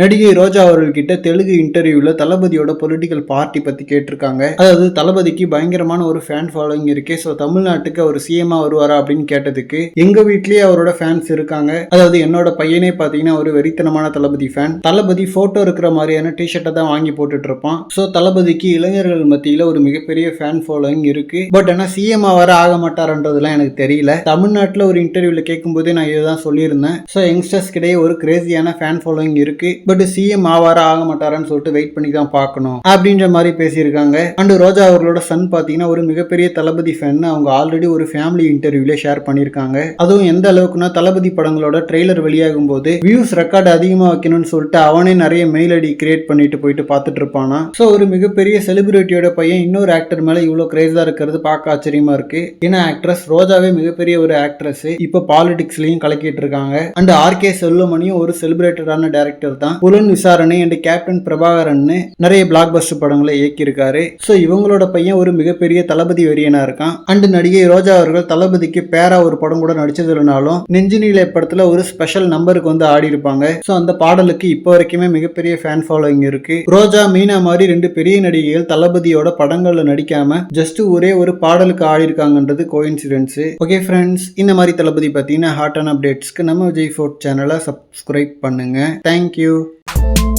நடிகை ரோஜா அவர்கள்கிட்ட தெலுங்கு இன்டர்வியூல தளபதியோட பொலிட்டிக்கல் பார்ட்டி பத்தி கேட்டிருக்காங்க. அதாவது தளபதிக்கு பயங்கரமான ஒரு ஃபேன் ஃபாலோயிங் இருக்கு. ஸோ தமிழ்நாட்டுக்கு அவர் சிஎம்மா வருவாரா அப்படின்னு கேட்டதுக்கு எங்க வீட்லயே அவரோட ஃபேன்ஸ் இருக்காங்க. அதாவது என்னோட பையனே பாத்தீங்கன்னா ஒரு வெறித்தனமான தளபதி ஃபேன் தளபதி போட்டோ இருக்கிற மாதிரியான டிஷர்ட்டை தான் வாங்கி போட்டுட்டு இருப்பான் ஸோ தளபதிக்கு இளைஞர்கள் மத்தியில ஒரு மிகப்பெரிய ஃபேன் ஃபாலோயிங் இருக்கு. பட் ஆனா சிஎம்மா வர ஆக மாட்டாரன்றதுலாம் எனக்கு தெரியல. தமிழ்நாட்டில் ஒரு இன்டர்வியூல கேட்கும்போதே நான் இதுதான் சொல்லியிருந்தேன். ஸோ யங்ஸ்டர்ஸ் கிடையே ஒரு கிரேசியான ஃபேன் ஃபாலோயிங் இருக்கு. பட் சிஎம் ஆவாரா ஆக மாட்டாரான்னு சொல்லிட்டு வெயிட் பண்ணி தான் பார்க்கணும். அப்படின்ற மாதிரி பேசியிருக்காங்க. அண்ட் ரோஜா அவர்களோட சன் பார்த்தீங்கன்னா ஒரு மிகப்பெரிய தளபதி ஃபேன் அவங்க ஆல்ரெடி ஒரு ஃபேமிலி இன்டர்வியூல ஷேர் பண்ணியிருக்காங்க. அதுவும் எந்த அளவுக்குன்னா தளபதி படங்களோட ட்ரெய்லர் வெளியாகும் போது வியூஸ் ரெக்கார்டு அதிகமாக வைக்கணும்னு சொல்லிட்டு அவனே நிறைய மெயில் ஐடி கிரியேட் பண்ணிட்டு போயிட்டு பார்த்துட்டு இருப்பானா. ஸோ ஒரு மிகப்பெரிய செலிபிரிட்டியோட பையன் இன்னொரு ஆக்டர் மேலே இவ்வளோ கிரேஸாக இருக்கிறது பார்க்க ஆச்சரியமா இருக்கு. ஏன்னா ஆக்ட்ரஸ் ரோஜாவே மிகப்பெரிய ஒரு ஆக்ட்ரஸ் இப்போ பாலிடிக்ஸ்லையும் கலக்கிட்டு இருக்காங்க. அண்ட் ஆர்கே செல்லுமணியும் ஒரு செலிபிரேட்டடான டேரக்டர் தான். புலன் விசாரணை அண்ட் கேப்டன் பிரபாகரன் நிறைய பிளாக் பஸ்டர் படங்களை இயக்கியிருக்காரு. ஸோ இவங்களோட பையன் ஒரு மிகப்பெரிய தளபதி வெறியனா இருக்கான். அண்டு நடிகை ரோஜா அவர்கள் தளபதிக்கு பேரா ஒரு படம் கூட நடிச்சதுனாலும் இல்லைனாலும் படத்துல ஒரு ஸ்பெஷல் நம்பருக்கு வந்து ஆடி இருப்பாங்க. ஸோ அந்த பாடலுக்கு இப்போ வரைக்குமே மிகப்பெரிய ஃபேன் ஃபாலோயிங் இருக்கு. ரோஜா மீனா மாதிரி ரெண்டு பெரிய நடிகைகள் தளபதியோட படங்கள்ல நடிக்காம ஜஸ்ட் ஒரே ஒரு பாடலுக்கு ஆடி இருக்காங்கன்றது கோயின்சிடென்ஸ் ஓகே ஃப்ரெண்ட்ஸ் இந்த மாதிரி தளபதி பார்த்தீங்கன்னா ஹாட் அண்ட் அப்டேட்ஸ்க்கு நம்ம விஜய் ஃபோர்ட் சேனலை சப்ஸ்கிரைப் பண்ணுங்க. Thank you you